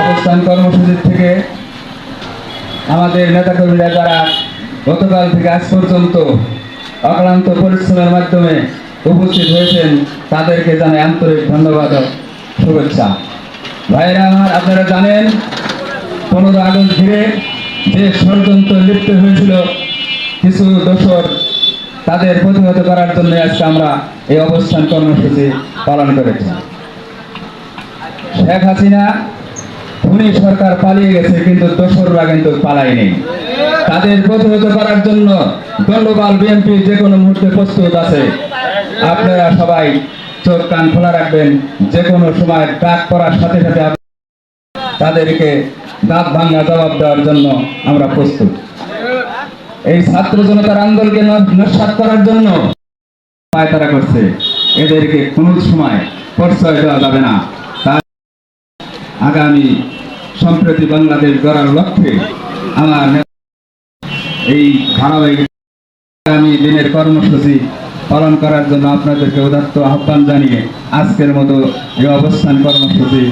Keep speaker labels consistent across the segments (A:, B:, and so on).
A: অবস্থান কর্মসূচির থেকে আমাদের নেতাকর্মীরা যারা গতকাল থেকে আজ পর্যন্ত অক্লান্ত পরিশ্রমের মাধ্যমে উপস্থিত হয়েছেন, তাদেরকে জানাই আন্তরিক ধন্যবাদ শুভেচ্ছা। ভাইরা আমার, আপনারা জানেন, পনেরো আগস্ট ঘিরে যে ষড়যন্ত্র লিপ্ত হয়েছিল, কিছু দোষর তাদের প্রতিহত করার জন্য আজকে আমরা এই অবস্থান কর্মসূচি পালন করেছি। শেখ হাসিনা খুনি সরকার পালিয়ে গেছে, কিন্তু দোসররা কিন্তু পালায়নি। তাদের প্রতিহত করার জন্য দণ্ডবাল বিএনপি যে কোনো মুহূর্তে প্রস্তুত আছে। আপনারা সবাই চোখ, কান খোলা রাখবেন যে কোনো সময় ডাক করার সাথে সাথে তাদেরকে দাঁত ভাঙ্গা জবাব দেওয়ার জন্য আমরা প্রস্তুত। এই ছাত্র জনতার আন্দোলনকে ন- নস্যাৎ করার জন্য পায়তারা করছে। এদেরকে কোনো সময় প্রশ্রয় দেওয়া যাবে না। আগামী সম্প্রতি বাংলাদেশ গড়ার লক্ষ্যে আমার এই ধারাবাহিক আগামী দিনের কর্মসূচি পালন করার জন্য আপনাদেরকে উদাত্ত আহ্বান জানিয়ে আজকের মতো এই অবস্থান কর্মসূচি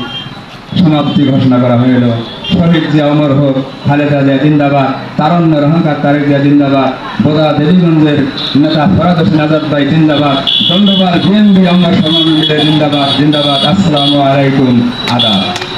A: সমাপ্তি ঘোষণা করা হয়ে গেল শহীদ জিয়া অমর হোক, খালেদা জিয়া জিন্দাবাদ, তারণ্যের অহংকার তারেক জিয়া জিন্দাবাদ, বোদা দেবীগঞ্জের নেতা ফরাদ হোসেন আজাদ ভাই জিন্দাবাদ দণ্ডবাদ বিএনপি অমর সমান জিন্দাবাদ জিন্দাবাদ। আসসালামু আলাইকুম, আদাব।